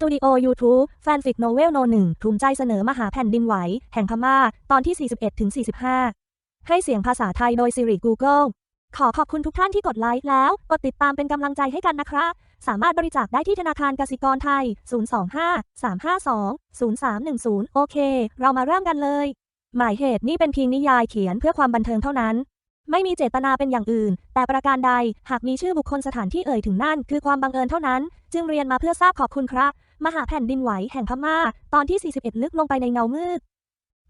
ตูดิโอ YouTube แฟนฟิกโนเวลโนหนึ่งภูมิใจเสนอมหาแผ่นดินไหว แห่งพม่า ตอนที่ 41ถึง45 ให้เสียงภาษาไทยโดย Siri Google ขอขอบคุณทุกท่านที่กดไลค์แล้ว กดติดตามเป็นกำลังใจให้กันนะครับ สามารถบริจาคได้ที่ธนาคารกสิกรไทย 025 352 0310 โอเค เรามาเริ่มกันเลย หมายเหตุนี่เป็นเพียงนิยายเขียนเพื่อความบันเทิงเท่านั้นไม่มีเจตนาเป็นอย่างอื่น แต่ประการใด หากมีชื่อบุคคลสถานที่เอ่ยถึงนั่น คือความบังเอิญเท่านั้น จึงเรียนมาเพื่อทราบขอบคุณครับ มหาแผ่นดินไหวแห่งพม่า ตอนที่ 41 ลึกลงไปในเงามืด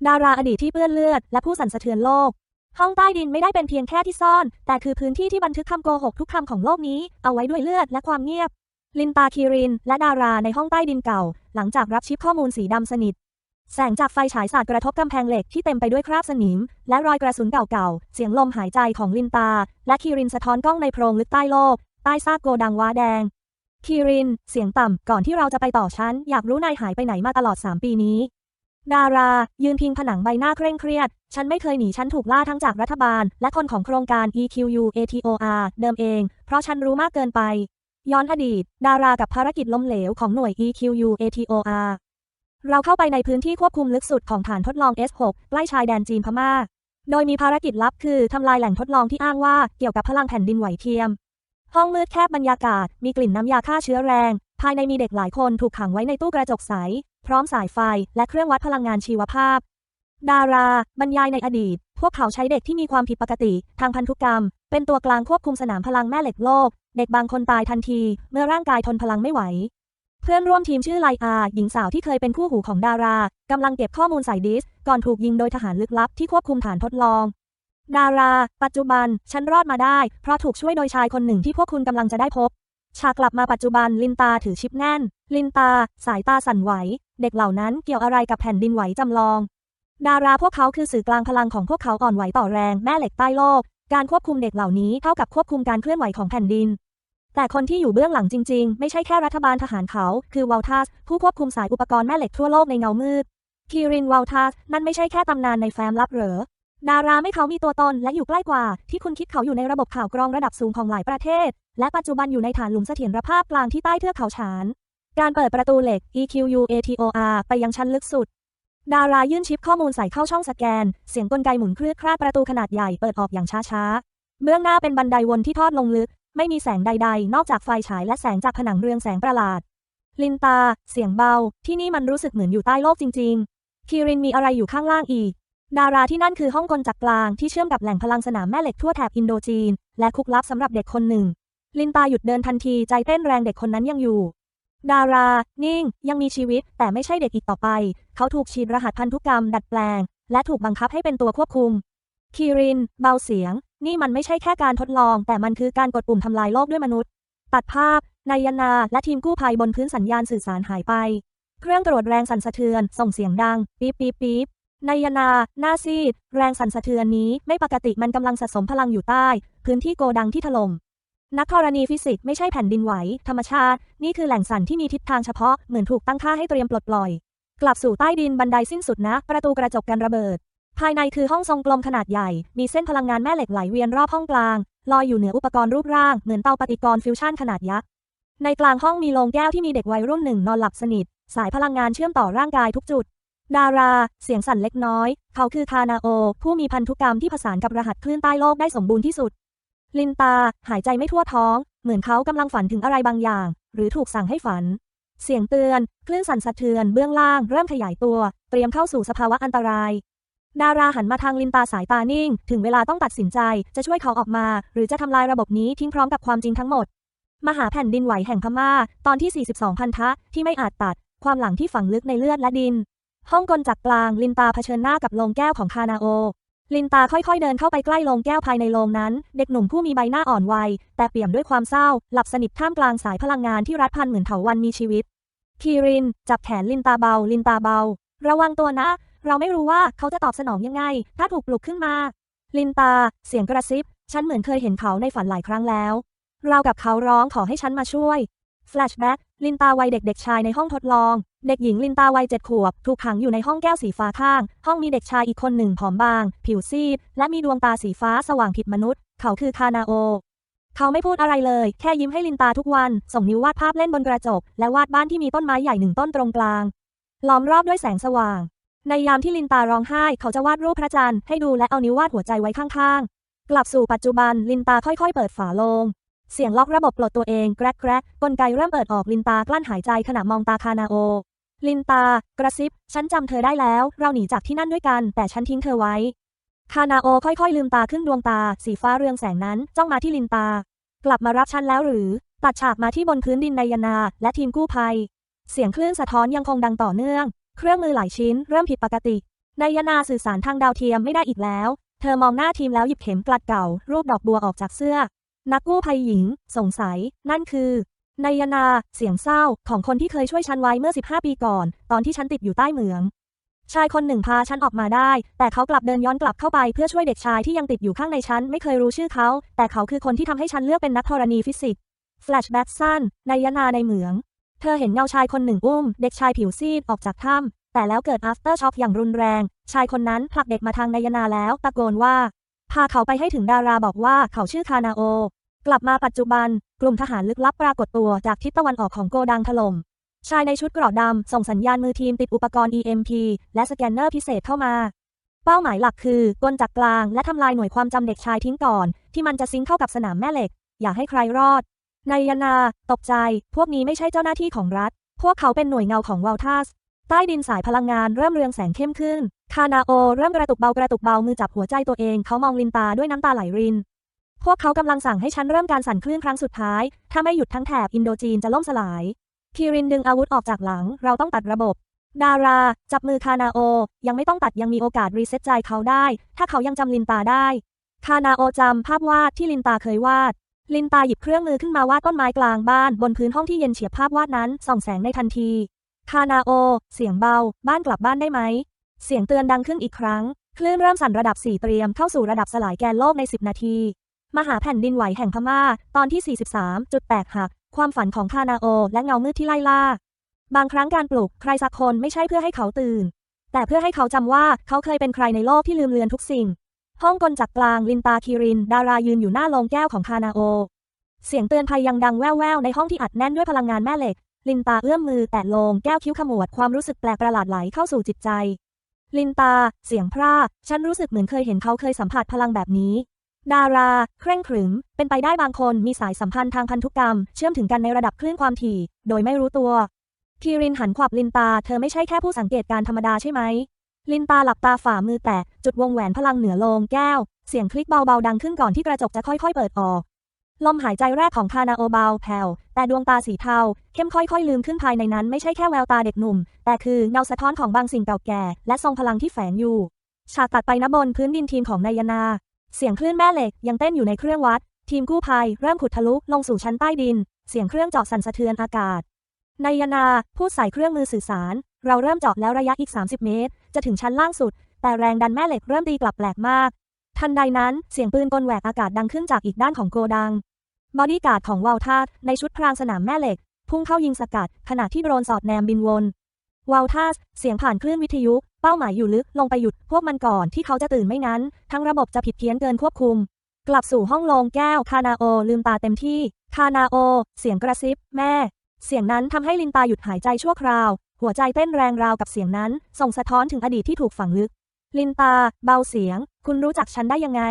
ดาราอดีตที่เปื้อนเลือด และผู้สั่นสะเทือนโลก ห้องใต้ดินไม่ได้เป็นเพียงแค่ที่ซ่อน แต่คือพื้นที่ที่บันทึกคำโกหกทุกคำของโลกนี้ เอาไว้ด้วยเลือดและความเงียบ ลินตาคีริน และดาราในห้องใต้ดินเก่า หลังจากรับชิปข้อมูลสีดำสนิท แสงจากไฟฉายสาดกระทบกำแพงเหล็กที่เต็มไปด้วยคราบสนิม และรอยกระสุนเก่าๆ เสียงลมหายใจของลินตา และคีรินสะท้อนกล้องในโพรงลึกใต้โลก ใต้ซากโกดังว้าแดง คีริน เสียงต่ำ ก่อนที่เราจะไปต่อชั้น อยากรู้นายหายไปไหนมาตลอด 3 ปีนี้ ดารา ยืนพิงผนังใบหน้าเคร่งเครียด ฉันไม่เคยหนี ฉันถูกล่าทั้งจากรัฐบาล และคนของโครงการ EQU ATOR เดิมเอง เพราะฉันรู้มากเกินไป ย้อนอดีต ดารากับภารกิจล้มเหลวของหน่วย EQU ATOR เราเข้าไปในพื้นที่ควบคุมลึกสุดของฐานทดลอง S6 ใกล้ชายแดนจีนพม่า โดยมีภารกิจลับคือทำลายแหล่งทดลองที่อ้างว่าเกี่ยวกับพลังแผ่นดินไหวเทียม ห้องมืดแคบบรรยากาศ มีกลิ่นน้ำยาฆ่าเชื้อแรง ภายในมีเด็กหลายคนถูกขังไว้ในตู้กระจกใส พร้อมสายไฟ และเครื่องวัดพลังงานชีวภาพ ดารา บรรยายในอดีต พวกเขาใช้เด็กที่มีความผิดปกติ ทางพันธุกรรม เป็นตัวกลางควบคุมสนามพลังแม่เหล็กโลก เด็กบางคนตายทันที เมื่อร่างกายทนพลังไม่ไหว เพื่อนร่วมทีมชื่อไลอาหญิงสาวที่เคยเป็นคู่หูของดารากำลังเก็บข้อมูลใส่ดิสก์ก่อนถูกยิงโดยทหารลึกลับที่ควบคุมฐานทดลอง ดารา ปัจจุบัน ฉันรอดมาได้ เพราะถูกช่วยโดยชายคนหนึ่งที่พวกคุณกำลังจะได้พบ ฉากกลับมาปัจจุบันลินตาถือชิปแน่น ลินตา สายตาสั่นไหว เด็กเหล่านั้นเกี่ยวอะไรกับแผ่นดินไหวจำลอง ดาราพวกเขาคือสื่อกลางพลังของพวกเขาอ่อนไหวต่อแรงแม่เหล็กใต้โลก การควบคุมเด็กเหล่านี้เท่ากับควบคุมการเคลื่อนไหวของแผ่นดิน แต่คนที่อยู่เบื้องหลังจริง ๆ ไม่ใช่แค่รัฐบาลทหารเขา คือวอลทัสผู้ควบคุมสายอุปกรณ์แม่เหล็กทั่วโลกในเงามืดคีรินวอลทัสนั่นไม่ใช่แค่ตำนานในแฟ้มลับเหรอ ดาราไม่เขามีตัวตนและอยู่ใกล้กว่า ที่คุณคิดเขาอยู่ในระบบข่าวกรองระดับสูงของหลายประเทศ และปัจจุบันอยู่ในฐานหลุมเสถียรภาพกลางที่ใต้เทือกเขาฉาน การเปิดประตูเหล็ก EQU ATOR ไปยังชั้นลึกสุด ดารายื่นชิปข้อมูลใส่เข้าช่องสแกน เสียงกลไกหมุนเครือคลาดประตูขนาดใหญ่เปิดออกอย่างช้าๆ เบื้องหน้าเป็นบันไดวนที่ทอดลงลึก ไม่มีแสงใด ๆ นอกจากไฟฉายและแสงจากผนังเรืองแสงประหลาด ลินตา เสียงเบา ที่นี่มันรู้สึกเหมือนอยู่ใต้โลกจริง ๆคีรินมีอะไรอยู่ข้างล่างอีก ดาราที่นั่นคือห้องกลจักรกลางที่เชื่อมกับแหล่งพลังสนามแม่เหล็กทั่วแถบอินโดจีน และคุกลับสำหรับเด็กคนหนึ่ง ลินตาหยุดเดินทันทีใจเต้นแรงเด็กคนนั้นยังอยู่ ดารา นิ่ง ยังมีชีวิต แต่ไม่ใช่เด็กอีกต่อไป เขาถูกฉีดรหัสพันธุกรรม ดัดแปลง และถูกบังคับให้เป็นตัวควบคุม คีริน เบาเสียง นี่มันไม่ใช่แค่การทดลอง แต่มันคือการกดปุ่มทำลายโลกด้วยมนุษย์ ตัดภาพนายนา และทีมกู้ภัยบนพื้นสัญญาณสื่อสารหายไป เครื่องตรวจแรงสั่นสะเทือน ส่งเสียงดัง ปี๊บปี๊บปี๊บ นายนา หน้าซีด แรงสั่นสะเทือนนี้ไม่ปกติมันกำลังสะสมพลังอยู่ใต้ พื้นที่โกดังที่ถล่ม นักธรณีฟิสิกส์ไม่ใช่แผ่นดินไหว ธรรมชาติ นี่คือแหล่งสั่นที่มีทิศทางเฉพาะ เหมือนถูกตั้งค่าให้เตรียมปลดปล่อย กลับสู่ใต้ดินบันไดสิ้นสุดนะ ประตูกระจกกันระเบิด ภายในคือห้องทรงกลมขนาดใหญ่ มีเส้นพลังงานแม่เหล็กไหลเวียนรอบห้องกลาง ลอยอยู่เหนืออุปกรณ์รูปร่าง เหมือนเตาปฏิกรณ์ฟิวชั่นขนาดยักษ์ ในกลางห้องมีโลงแก้วที่มีเด็กวัยรุ่นหนึ่งนอนหลับสนิท สายพลังงานเชื่อมต่อร่างกายทุกจุด ดารา เสียงสั่นเล็กน้อย เขาคือคานาโอ ผู้มีพันธุกรรมที่ผสานกับรหัสคลื่นใต้โลกได้สมบูรณ์ที่สุด ลินตา หายใจไม่ทั่วท้อง เหมือนเขากำลังฝันถึงอะไรบางอย่าง หรือถูกสั่งให้ฝัน เสียงเตือน คลื่นสั่นสะเทือน เบื้องล่าง เริ่มขยายตัว เตรียมเข้าสู่สภาวะอันตราย ดาราหันมาทางลินตาสายตานิ่ง ถึงเวลาต้องตัดสินใจ จะช่วยเขาออกมา หรือจะทำลายระบบนี้ทิ้งพร้อมกับความจริงทั้งหมด มหาแผ่นดินไหวแห่งพม่า ตอนที่ 42 พันธะ ที่ไม่อาจตัด ความหลังที่ฝังลึกในเลือดและดิน ห้องกลจักกลางลินตาเผชิญหน้ากับโลงแก้วของคานาโอ ลินตาค่อยๆเดินเข้าไปใกล้โลงแก้วภายในโลงนั้น เด็กหนุ่มผู้มีใบหน้าอ่อนวัย แต่เปี่ยมด้วยความเศร้า หลับสนิทท่ามกลางสายพลังงานที่รัดพันเหมือนเถาวันมีชีวิต คีริน จับแขนลินตาเบา ลินตาเบา ระวังตัวนะ เราไม่รู้ว่าเขาจะตอบสนองยังไง ถ้าถูกปลุกขึ้นมา ลินตา เสียงกระซิบ ฉันเหมือนเคยเห็นเขาในฝันหลายครั้งแล้ว เรากับเขาร้องขอให้ฉันมาช่วย แฟลชแบ็กลินตาวัยเด็กเด็กชายในห้องทดลอง เด็กหญิงลินตาวัยเจ็ดขวบ ถูกขังอยู่ในห้องแก้วสีฟ้าข้าง ห้องมีเด็กชายอีกคนหนึ่งผอมบาง ผิวซีด และมีดวงตาสีฟ้าสว่างผิดมนุษย์ เขาคือคานาโอ เขาไม่พูดอะไรเลย แค่ยิ้มให้ลินตาทุกวัน ส่งนิ้ววาดภาพเล่นบนกระจก และวาดบ้านที่มีต้นไม้ใหญ่หนึ่งต้นตรงกลาง ล้อมรอบด้วยแสงสว่าง ในยามที่ลินตาร้องไห้ เขาจะวาดรูปพระจันทร์ให้ดูและเอานิ้ววาดหัวใจไว้ข้างๆ กลับสู่ปัจจุบัน ลินตาค่อยๆ เปิดฝาโลง เสียงล็อกระบบปลดตัวเองแกรกแกรกกลไกเริ่มเปิดออกลินตากลั้นหายใจขณะมองตาคานาโอ ลินตา กระซิบ ฉันจำเธอได้แล้ว เราหนีจากที่นั่นด้วยกัน แต่ฉันทิ้งเธอไว้ คานาโอค่อยๆ ลืมตาขึ้นดวงตา สีฟ้าเรืองแสงนั้นจ้องมาที่ลินตา กลับมารับฉันแล้วหรือ ตัดฉากมาที่บนพื้นดินนายนา และทีมกู้ภัย เสียงคลื่นสะท้อนยังคงดังต่อเนื่อง เครื่องมือหลายชิ้นเริ่มผิดปกตินายนาสื่อสารทางดาวเทียมไม่ได้อีกแล้ว เธอมองหน้าทีมแล้วหยิบเข็มกลัดเก่า รูปดอกบัวออกจากเสื้อ นักกู้ภัยหญิง สงสัย นั่นคือนายนา เสียงเศร้าของคนที่เคยช่วยฉันไว้เมื่อ 15 ปีก่อน ตอนที่ฉันติดอยู่ใต้เหมือง ชายคนหนึ่งพาฉันออกมาได้ แต่เขากลับเดินย้อนกลับเข้าไปเพื่อช่วยเด็กชายที่ยังติดอยู่ข้างในฉัน ไม่เคยรู้ชื่อเขา แต่เขาคือคนที่ทำให้ฉันเลือกเป็นนักธรณีฟิสิกส์แฟลชแบ็กสั้นนายนาในเหมือง เธอเห็นเงาชายคนหนึ่งอุ้ม เด็กชายผิวซีดออกจากถ้ำแต่แล้วเกิด after shock อย่างรุนแรง ชายคนนั้นผลักเด็กมาทางนายนาแล้ว ตะโกนว่า พาเขาไปให้ถึงดาราบอกว่าเขาชื่อคานาโอ กลับมาปัจจุบัน กลุ่มทหารลึกลับปรากฏตัวจากทิศตะวันออกของโกดังถล่ม ชายในชุดเกราะดำส่งสัญญาณมือทีมติดอุปกรณ์ EMP และสแกนเนอร์พิเศษเข้ามา เป้าหมายหลักคือกลจักกลางและทำลายหน่วยความจำเด็กชายทิ้งก่อน ที่มันจะซิงเข้ากับสนามแม่เหล็ก อย่าให้ใครรอดนายนา ตกใจ พวกนี้ไม่ใช่เจ้าหน้าที่ของรัฐ พวกเขาเป็นหน่วยเงาของวอลทัส ใต้ดินสายพลังงานเริ่มเรืองแสงเข้มขึ้น คานาโอเริ่มกระตุกเบากระตุกเบามือจับหัวใจตัวเองเขามองลินตาด้วยน้ำตาไหลริน พวกเขากำลังสั่งให้ฉันเริ่มการสั่นคลื่นครั้งสุดท้าย ถ้าไม่หยุดทั้งแถบอินโดจีนจะล่มสลาย คิรินดึงอาวุธออกจากหลัง เราต้องตัดระบบ ดารา จับมือคานาโอ ยังไม่ต้องตัดยังมีโอกาสรีเซ็ตใจเขาได้ ถ้าเขายังจำลินตาได้ คานาโอจำภาพวาดที่ลินตาเคยวาด ลินตาหยิบเครื่องมือขึ้นมาวาดต้นไม้กลางบ้านบนพื้นห้องที่เย็นเฉียบภาพวาดนั้นส่องแสงในทันที คานาโอ เสียงเบา บ้านกลับบ้านได้ไหม เสียงเตือนดังขึ้นอีกครั้ง คลื่นเริ่มสั่นระดับ 4 เตรียมเข้าสู่ระดับสลายแกนโลกใน 10 นาที มหาแผ่นดินไหวแห่งพม่า ตอนที่ 43จุดแตกหัก ความฝันของคานาโอ และเงามืดที่ไล่ล่า บางครั้งการปลุกใครสักคนไม่ใช่เพื่อให้เขาตื่น แต่เพื่อให้เขาจำว่าเขาเคยเป็นใครในโลกที่ลืมเลือนทุกสิ่ง ห้องกลจักรกลางลินตาคิริน ดารายืนอยู่หน้าโลงแก้วของคานาโอเสียงเตือนภัยยังดังแว่วๆในห้องที่อัดแน่นด้วยพลังงานแม่เหล็ก ลินตาเอื้อมมือแตะโลงแก้วคิ้วขมวดความรู้สึกแปลกประหลาดไหลเข้าสู่จิตใจ ลินตา เสียงพร่าฉันรู้สึกเหมือนเคยเห็นเขาเคยสัมผัสพลังแบบนี้ ดารา เคร่งขรึม เป็นไปได้บางคนมีสายสัมพันธ์ทางพันธุกรรม เชื่อมถึงกันในระดับคลื่นความถี่ โดยไม่รู้ตัวคีรินหันขวับลินตา เธอไม่ใช่แค่ผู้สังเกตการธรรมดาใช่ไหม ลินตาหลับตาฝ่ามือแตะจุดวงแหวนพลังเหนือโลงแก้ว เสียงคลิกเบาๆดังขึ้นก่อนที่กระจกจะค่อยๆเปิดออกลมหายใจแรกของคานาโอเบาแผ่ว แต่ดวงตาสีเทาเข้มค่อยๆ ลืมขึ้นภายในนั้นไม่ใช่แค่แววตาเด็กหนุ่ม แต่คือเงาสะท้อนของบางสิ่งเก่าแก่ และทรงพลังที่แฝงอยู่ ฉากตัดไปณบนพื้นดินทีมของนายนา เสียงคลื่นแม่เหล็กยังเต้นอยู่ในเครื่องวัด ทีมกู้ภัยเริ่มขุดทะลุลงสู่ชั้นใต้ดิน เสียงเครื่องเจาะสั่นสะเทือนอากาศนายนาพูดใส่เครื่องมือสื่อสาร เราเริ่มเจาะแล้วระยะอีก 30 เมตร จะถึงชั้นล่างสุด แต่แรงดันแม่เหล็กเริ่มตีกลับแปลกมาก ทันใดนั้นเสียงปืนกลแหวกอากาศดังขึ้นจากอีกด้านของโกดัง บอดี้การ์ดของวาลทัสในชุดพรางสนามแม่เหล็ก พุ่งเข้ายิงสกัด ขณะที่โดรนสอดแนมบินวนวาลทัสเสียงผ่านคลื่นวิทยุ เป้าหมายอยู่ลึกลงไปหยุดพวกมันก่อนที่เขาจะตื่นไม่งั้น ทั้งระบบจะผิดเพี้ยนเกินควบคุม กลับสู่ห้องโลงแก้วคานาโอลืมตาเต็มที่ คานาโอ เสียงกระซิบ แม่ เสียงนั้นทำให้ลินตาหยุดหายใจชั่วคราว หัวใจเต้นแรงราวกับเสียงนั้น ส่งสะท้อนถึงอดีตที่ถูกฝังลึก ลินตา เบาเสียง คุณรู้จักฉันได้ยังไง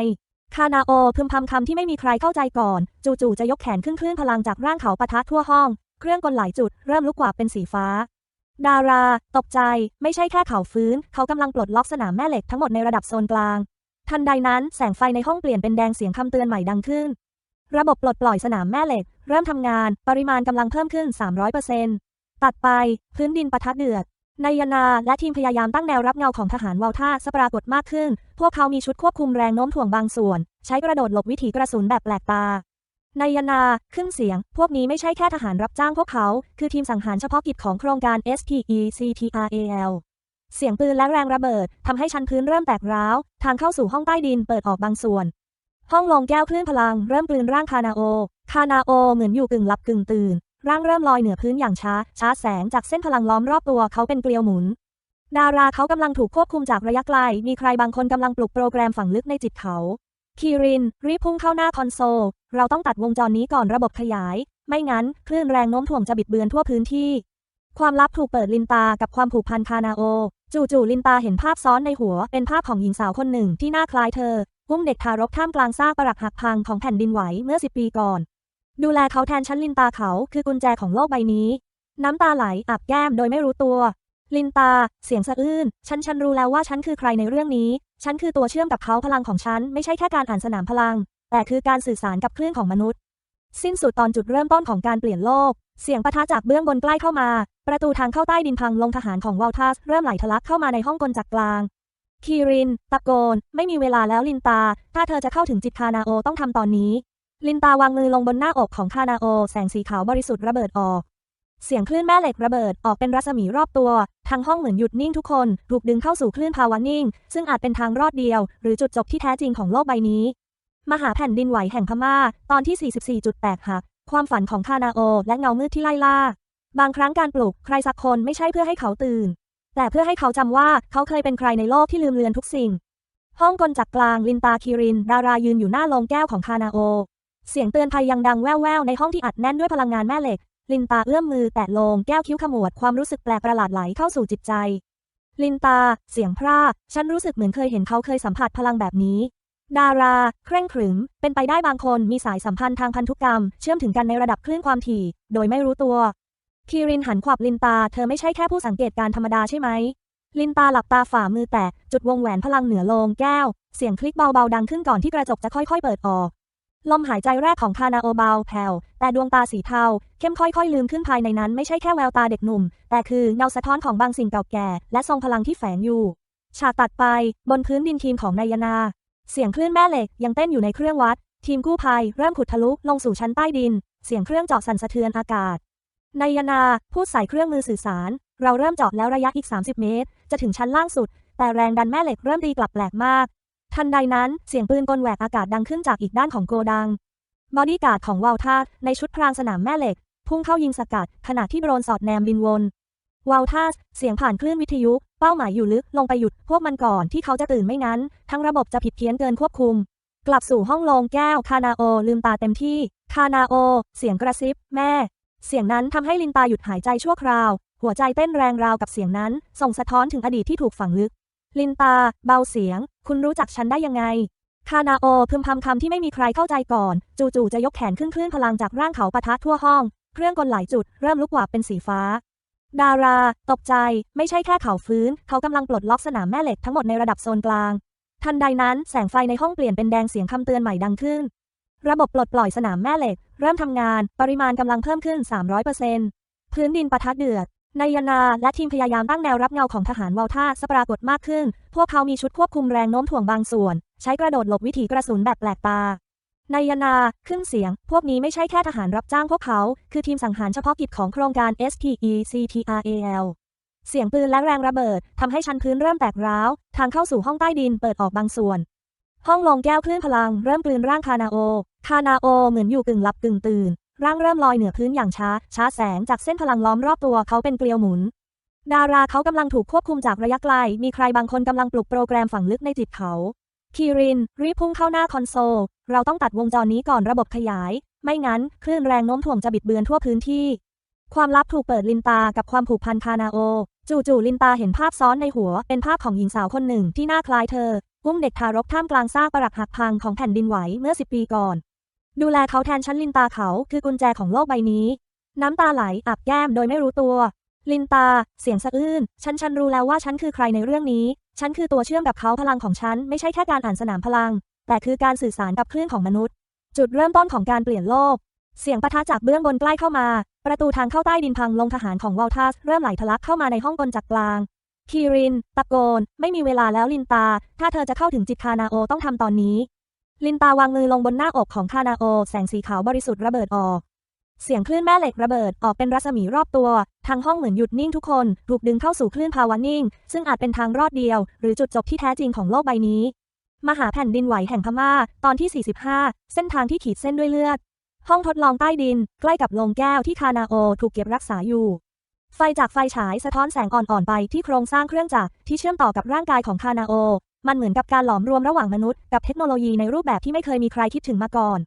คานาโอพึมพำคำที่ไม่มีใครเข้าใจก่อน จู่ๆจะยกแขนขึ้นคลื่นพลังจากร่างเขาปะทะทั่วห้อง เครื่องกลหลายจุดเริ่มลุกวาบเป็นสีฟ้า ดารา ตกใจ ไม่ใช่แค่เขาฟื้น เขากำลังปลดล็อกสนามแม่เหล็กทั้งหมดในระดับโซนกลาง ทันใดนั้นแสงไฟในห้องเปลี่ยนเป็นแดงเสียงคำเตือนใหม่ดังขึ้น ระบบปลดปล่อยสนามแม่เหล็ก เริ่มทำงาน ปริมาณกำลังเพิ่มขึ้น 300%ตัดไป พื้นดินปะทะเดือด นายนาและทีมพยายามตั้งแนวรับเงาของทหารวาลท่าสปรากฏมากขึ้น พวกเขามีชุดควบคุมแรงโน้มถ่วงบางส่วน ใช้กระโดดหลบวิถีกระสุนแบบแปลกตานายนาขึ้นเสียง พวกนี้ไม่ใช่แค่ทหารรับจ้างพวกเขา คือทีมสังหารเฉพาะกิจของโครงการ SPECTRAL เสียงปืนและแรงระเบิดทำให้ชั้นพื้นเริ่มแตกร้าว ทางเข้าสู่ห้องใต้ดินเปิดออกบางส่วน ห้องลงแก้วคลื่นพลังเริ่มกลืนร่างคานาโอ คานาโอเหมือนอยู่กึ่งหลับกึ่งตื่น ร่างเริ่มลอยเหนือพื้นอย่างช้า ช้าแสงจากเส้นพลังล้อมรอบตัวเขาเป็นเกลียวหมุน ดาราเขากำลังถูกควบคุมจากระยะไกล มีใครบางคนกำลังปลุกโปรแกรมฝังลึกในจิตเขา คีริน รีบพุ่งเข้าหน้าคอนโซล เราต้องตัดวงจรนี้ก่อนระบบขยาย ไม่งั้น คลื่นแรงโน้มถ่วงจะบิดเบือนทั่วพื้นที่ ความลับถูกเปิดลินตากับความผูกพันคานาโอ จู่ๆลินตาเห็นภาพซ้อนในหัว เป็นภาพของหญิงสาวคนหนึ่งที่หน้าคล้ายเธออุ้มเด็กทารกท่ามกลางซากปรักหักพังของแผ่นดินไหวเมื่อสิบปีก่อน ดูแลเขาแทนฉันลินตาเขาคือกุญแจของโลกใบนี้ น้ำตาไหลอาบแก้มโดยไม่รู้ตัว ลินตา เสียงสะอื้น ฉันฉันรู้แล้วว่าฉันคือใครในเรื่องนี้ ฉันคือตัวเชื่อมกับเขาพลังของฉัน ไม่ใช่แค่การอ่านสนามพลัง แต่คือการสื่อสารกับคลื่นของมนุษย์ สิ้นสุดตอนจุดเริ่มต้นของการเปลี่ยนโลก เสียงปะทะจากเบื้องบนใกล้เข้ามา ประตูทางเข้าใต้ดินพังลงทหารของวอลทัสเริ่มไหลทะลักเข้ามาในห้องกลจักกลางคีริน ตะโกน ไม่มีเวลาแล้วลินตา ถ้าเธอจะเข้าถึงจิตคานาโอต้องทำตอนนี้ ลินตาวางมือลงบนหน้าอกของคานาโอ แสงสีขาวบริสุทธิ์ระเบิดออก เสียงคลื่นแม่เหล็กระเบิดออกเป็นรัศมีรอบตัวทั้งห้องเหมือนหยุดนิ่งทุกคนถูกดึงเข้าสู่คลื่นภาวะนิ่ง ซึ่งอาจเป็นทางรอดเดียว หรือจุดจบที่แท้จริงของโลกใบนี้ มหาแผ่นดินไหวแห่งพม่า ตอนที่ 44จุดแตกหักความฝันของคานาโอ และเงามืดที่ไล่ล่า บางครั้งการปลุกใครสักคนไม่ใช่เพื่อให้เขาตื่น แต่เพื่อให้เขาจำว่าเขาเคยเป็นใครในโลกที่ลืมเลือนทุกสิ่ง ห้องกลจักรกลางลินตาคิริน ดารายืนอยู่หน้าโลงแก้วของคานาโอ เสียงเตือนภัยยังดังแว่วๆในห้องที่อัดแน่นด้วยพลังงานแม่เหล็ก ลินตาเอื้อมมือแตะโลงแก้วคิ้วขมวดความรู้สึกแปลกประหลาดไหลเข้าสู่จิตใจ ลินตา เสียงพราก ฉันรู้สึกเหมือนเคยเห็นเขาเคยสัมผัสพลังแบบนี้ ดารา เคร่งขรึม เป็นไปได้บางคนมีสายสัมพันธ์ทางพันธุกรรม เชื่อมถึงกันในระดับคลื่นความถี่ โดยไม่รู้ตัว คีรินหันขวับลินตา เธอไม่ใช่แค่ผู้สังเกตการธรรมดาใช่ไหมลินตาหลับตาฝ่ามือแตะจุดวงแหวนพลังเหนือโลงแก้ว เสียงคลิกเบาๆดังขึ้นก่อนที่กระจกจะค่อยๆเปิดออก ลมหายใจแรกของคานาโอเบาแผ่วแต่ดวงตาสีเทาเข้มค่อยๆ ลืมขึ้นภายในนั้นไม่ใช่แค่แววตาเด็กหนุ่ม แต่คือเงาสะท้อนของบางสิ่งเก่าแก่ และทรงพลังที่แฝงอยู่ ฉากตัดไป บนพื้นดินทีมของนายนา เสียงคลื่นแม่เหล็กยังเต้นอยู่ในเครื่องวัด ทีมกู้ภัยเริ่มขุดทะลุลงสู่ชั้นใต้ดิน เสียงเครื่องเจาะสั่นสะเทือนอากาศนายนา พูดใส่เครื่องมือสื่อสาร เราเริ่มเจาะแล้วระยะอีก 30 เมตร จะถึงชั้นล่างสุด แต่แรงดันแม่เหล็กเริ่มตีกลับแปลกมาก ทันใดนั้นเสียงปืนกลแหวกอากาศดังขึ้นจากอีกด้านของโกดัง บอดี้การ์ดของวาลทัสในชุดพรางสนามแม่เหล็ก พุ่งเข้ายิงสกัด ขณะที่โดรนสอดแนมบินวนวาลทัสเสียงผ่านคลื่นวิทยุ เป้าหมายอยู่ลึกลงไปหยุดพวกมันก่อนที่เขาจะตื่นไม่งั้น ทั้งระบบจะผิดเพี้ยนเกินควบคุม กลับสู่ห้องโลงแก้วคานาโอลืมตาเต็มที่คานาโอ เสียงกระซิบ แม่ เสียงนั้นทำให้ลินตาหยุดหายใจชั่วคราว หัวใจเต้นแรงราวกับเสียงนั้น ส่งสะท้อนถึงอดีตที่ถูกฝังลึก ลินตา เบาเสียง คุณรู้จักฉันได้ยังไง คานาโอพึมพำคำที่ไม่มีใครเข้าใจก่อน จู่ๆจะยกแขนขึ้นคลื่นพลังจากร่างเขาปะทะทั่วห้อง เครื่องกลหลายจุดเริ่มลุกวาบเป็นสีฟ้า ดารา ตกใจ ไม่ใช่แค่เขาฟื้น เขากำลังปลดล็อกสนามแม่เหล็กทั้งหมดในระดับโซนกลาง ทันใดนั้นแสงไฟในห้องเปลี่ยนเป็นแดงเสียงคำเตือนใหม่ดังขึ้น ระบบปลดปล่อยสนามแม่เหล็ก เริ่มทำงาน ปริมาณกำลังเพิ่มขึ้น 300%พื้นดินปะทะเดือด นายนาและทีมพยายามตั้งแนวรับเงาของทหารวอลท่าสปรากฏมากขึ้น พวกเขามีชุดควบคุมแรงโน้มถ่วงบางส่วน ใช้กระโดดหลบวิถีกระสุนแบบแปลกตานายนาขึ้นเสียง พวกนี้ไม่ใช่แค่ทหารรับจ้างพวกเขา คือทีมสังหารเฉพาะกิจของโครงการ SPECTRAL เสียงปืนและแรงระเบิดทำให้ชั้นพื้นเริ่มแตกร้าว ทางเข้าสู่ห้องใต้ดินเปิดออกบางส่วน ห้องลงแก้วคลื่นพลังเริ่มกลืนร่างคานาโอ คานาโอเหมือนอยู่กึ่งหลับกึ่งตื่น ร่างเริ่มลอยเหนือพื้นอย่างช้า ช้าแสงจากเส้นพลังล้อมรอบตัวเขาเป็นเกลียวหมุน ดาราเขากำลังถูกควบคุมจากระยะไกล มีใครบางคนกำลังปลุกโปรแกรมฝังลึกในจิตเขา คีริน รีบพุ่งเข้าหน้าคอนโซล เราต้องตัดวงจรนี้ก่อนระบบขยาย ไม่งั้น คลื่นแรงโน้มถ่วงจะบิดเบือนทั่วพื้นที่ ความลับถูกเปิดลินตากับความผูกพันคานาโอ จู่ๆลินตาเห็นภาพซ้อนในหัว เป็นภาพของหญิงสาวคนหนึ่งที่หน้าคล้ายเธออุ้มเด็กทารกท่ามกลางซากปรักหักพังของแผ่นดินไหวเมื่อสิบปีก่อน ดูแลเขาแทนฉันลินตาเขาคือกุญแจของโลกใบนี้ น้ำตาไหลอาบแก้มโดยไม่รู้ตัว ลินตา เสียงสะอื้นฉันฉันรู้แล้วว่าฉันคือใครในเรื่องนี้ ฉันคือตัวเชื่อมกับเขาพลังของฉัน ไม่ใช่แค่การอ่านสนามพลัง แต่คือการสื่อสารกับคลื่นของมนุษย์ จุดเริ่มต้นของการเปลี่ยนโลก เสียงปะทะจากเบื้องบนใกล้เข้ามา ประตูทางเข้าใต้ดินพังลงทหารของวอลทัสเริ่มไหลทะลักเข้ามาในห้องกลจักรกลางคีริน ตะโกน ไม่มีเวลาแล้วลินตา ถ้าเธอจะเข้าถึงจิตคานาโอต้องทำตอนนี้ ลินตาวางมือลงบนหน้าอกของคานาโอ แสงสีขาวบริสุทธิ์ระเบิดออก เสียงคลื่นแม่เหล็กระเบิดออกเป็นรัศมีรอบตัวทั้งห้องเหมือนหยุดนิ่งทุกคนถูกดึงเข้าสู่คลื่นภาวะนิ่ง ซึ่งอาจเป็นทางรอดเดียว หรือจุดจบที่แท้จริงของโลกใบนี้ มหาแผ่นดินไหวแห่งพม่า ตอนที่ 45 เส้นทางที่ขีดเส้นด้วยเลือด ห้องทดลองใต้ดิน ใกล้กับโลงแก้วที่คานาโอ ถูกเก็บรักษาอยู่ไฟจากไฟฉายสะท้อนแสงอ่อนๆไปที่โครงสร้างเครื่องจักรที่เชื่อมต่อกับร่างกายของคานาโอ มันเหมือนกับการหลอมรวมระหว่างมนุษย์กับเทคโนโลยีในรูปแบบที่ไม่เคยมีใครคิดถึงมาก่อน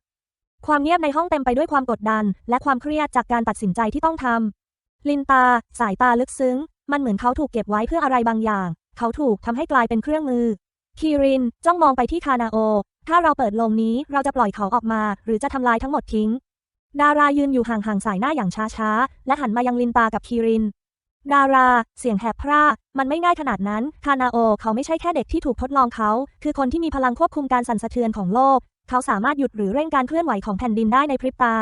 ความเงียบในห้องเต็มไปด้วยความกดดัน และความเครียดจากการตัดสินใจที่ต้องทำลินตา สายตาลึกซึ้ง มันเหมือนเขาถูกเก็บไว้เพื่ออะไรบางอย่าง เขาถูกทำให้กลายเป็นเครื่องมือ คีริน จ้องมองไปที่คานาโอ ถ้าเราเปิดลงนี้เราจะปล่อยเขาออกมา หรือจะทำลายทั้งหมดทิ้ง ดารายืนอยู่ห่างๆสายหน้าอย่างช้าๆและหันมายังลินตากับคีริน ดารา เสียงแหบพร่ามันไม่ง่ายขนาดนั้น คานาโอ เขาไม่ใช่แค่เด็กที่ถูกทดลองเขา คือคนที่มีพลังควบคุมการสั่นสะเทือนของโลก เขาสามารถหยุดหรือเร่งการเคลื่อนไหวของแผ่นดินได้ในพริบตา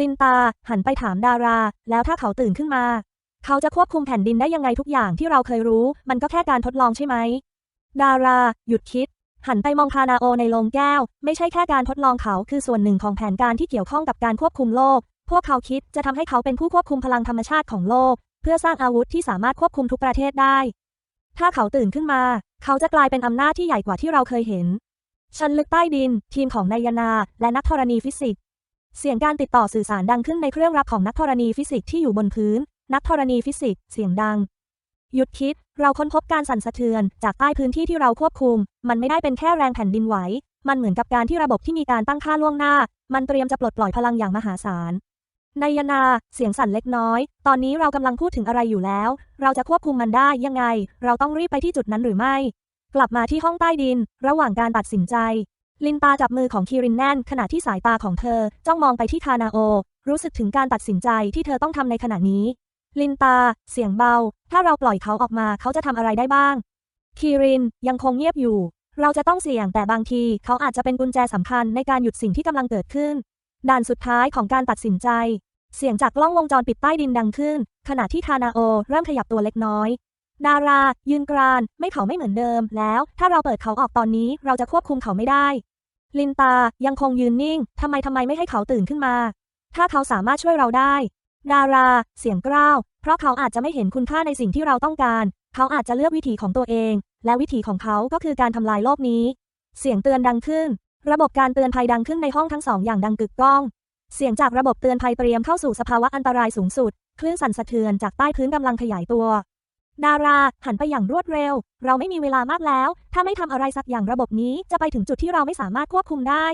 ลินตา หันไปถามดารา แล้วถ้าเขาตื่นขึ้นมา เขาจะควบคุมแผ่นดินได้ยังไงทุกอย่างที่เราเคยรู้ มันก็แค่การทดลองใช่ไหม ดารา หยุดคิด หันไปมองคานาโอในโลงแก้ว ไม่ใช่แค่การทดลองเขา คือส่วนหนึ่งของแผนการที่เกี่ยวข้องกับการควบคุมโลก พวกเขาคิดจะทำให้เขาเป็นผู้ควบคุมพลังธรรมชาติของโลก เพื่อสร้างอาวุธที่สามารถควบคุมทุกประเทศได้ ถ้าเขาตื่นขึ้นมา เขาจะกลายเป็นอำนาจที่ใหญ่กว่าที่เราเคยเห็น ชั้นลึกใต้ดิน ทีมของนายนา และนักธรณีฟิสิกส์ เสียงการติดต่อสื่อสารดังขึ้นในเครื่องรับของนักธรณีฟิสิกส์ที่อยู่บนพื้น นักธรณีฟิสิกส์เสียงดัง หยุดคิด เราค้นพบการสั่นสะเทือน จากใต้พื้นที่ที่เราควบคุม มันไม่ได้เป็นแค่แรงแผ่นดินไหว มันเหมือนกับการที่ระบบที่มีการตั้งค่าล่วงหน้า มันเตรียมจะปลดปล่อยพลังอย่างมหาศาล นายนา เสียงสั่นเล็กน้อย ตอนนี้เรากำลังพูดถึงอะไรอยู่แล้ว เราจะควบคุมมันได้ยังไง เราต้องรีบไปที่จุดนั้นหรือไม่ กลับมาที่ห้องใต้ดิน ระหว่างการตัดสินใจ ลินตาจับมือของคีรินแน่น ขณะที่สายตาของเธอ จ้องมองไปที่คานาโอ รู้สึกถึงการตัดสินใจที่เธอต้องทำในขณะนี้ ลินตา เสียงเบา ถ้าเราปล่อยเขาออกมาเขาจะทำอะไรได้บ้างคีรินยังคงเงียบอยู่ เราจะต้องเสี่ยงแต่บางทีเขาอาจจะเป็นกุญแจสำคัญในการหยุดสิ่งที่กำลังเกิดขึ้น ด่านสุดท้ายของการตัดสินใจ เสียงจากกล้องวงจรปิดใต้ดินดังขึ้น ขณะที่คานาโอเริ่มขยับตัวเล็กน้อย ดารา ยืนกราน ไม่เขาไม่เหมือนเดิม แล้วถ้าเราเปิดเขาออกตอนนี้เราจะควบคุมเขาไม่ได้ ลินตายังคงยืนนิ่งทำไมทำไมไม่ให้เขาตื่นขึ้นมา ถ้าเขาสามารถช่วยเราได้ ดารา เสียงกร้าว เพราะเขาอาจจะไม่เห็นคุณค่าในสิ่งที่เราต้องการ เขาอาจจะเลือกวิถีของตัวเอง และวิถีของเขาก็คือการทำลายโลกนี้ เสียงเตือนดังขึ้น ระบบการเตือนภัยดังขึ้นในห้องทั้งสองอย่างดังกึกก้อง เสียงจากระบบเตือนภัยเตรียมเข้าสู่สภาวะอันตรายสูงสุด คลื่นสั่นสะเทือนจากใต้พื้นกำลังขยายตัว ดาราหันไปอย่างรวดเร็ว เราไม่มีเวลามากแล้ว ถ้าไม่ทำอะไรสักอย่างระบบนี้จะไปถึงจุดที่เราไม่สามารถควบคุมได้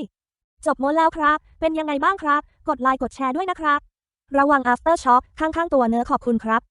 จบม้วนแล้วครับ เป็นยังไงบ้างครับ กดไลค์กดแชร์ด้วยนะครับ ระวัง after shock ข้างๆตัวเนื้อขอบคุณครับ